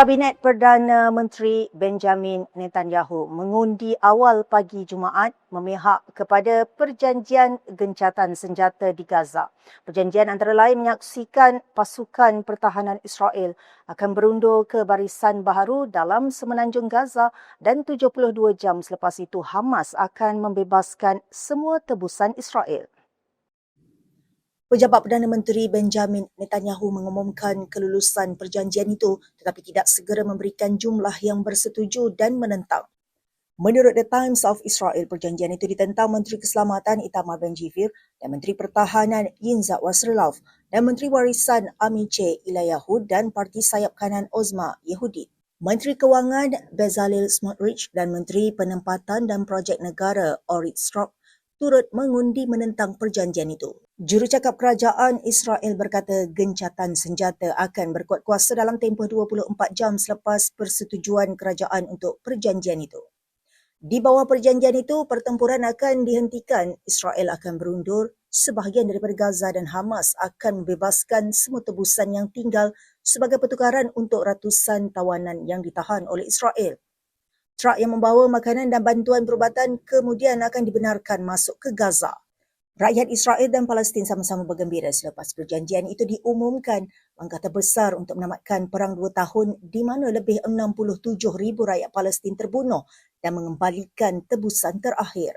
Kabinet Perdana Menteri Benjamin Netanyahu mengundi awal pagi Jumaat memihak kepada perjanjian gencatan senjata di Gaza. Perjanjian antara lain menyaksikan pasukan pertahanan Israel akan berundur ke barisan baharu dalam semenanjung Gaza dan 72 jam selepas itu Hamas akan membebaskan semua tebusan Israel. Pejabat Perdana Menteri Benjamin Netanyahu mengumumkan kelulusan perjanjian itu tetapi tidak segera memberikan jumlah yang bersetuju dan menentang. Menurut The Times of Israel, perjanjian itu ditentang Menteri Keselamatan Itamar Ben-Gvir dan Menteri Pertahanan Yinzat Wasrilov dan Menteri Warisan Amice Ilayahud dan Parti Sayap Kanan Ozma Yehudi. Menteri Kewangan Bezalel Smotrich dan Menteri Penempatan dan Projek Negara Orit Strock turut mengundi menentang perjanjian itu. Jurucakap kerajaan Israel berkata gencatan senjata akan berkuat kuasa dalam tempoh 24 jam selepas persetujuan kerajaan untuk perjanjian itu. Di bawah perjanjian itu, pertempuran akan dihentikan, Israel akan berundur, sebahagian daripada Gaza dan Hamas akan membebaskan semua tebusan yang tinggal sebagai pertukaran untuk ratusan tawanan yang ditahan oleh Israel. Truk yang membawa makanan dan bantuan perubatan kemudian akan dibenarkan masuk ke Gaza. Rakyat Israel dan Palestin sama-sama bergembira selepas perjanjian itu diumumkan langkah terbesar untuk menamatkan perang dua tahun di mana lebih 67,000 rakyat Palestin terbunuh dan mengembalikan tebusan terakhir.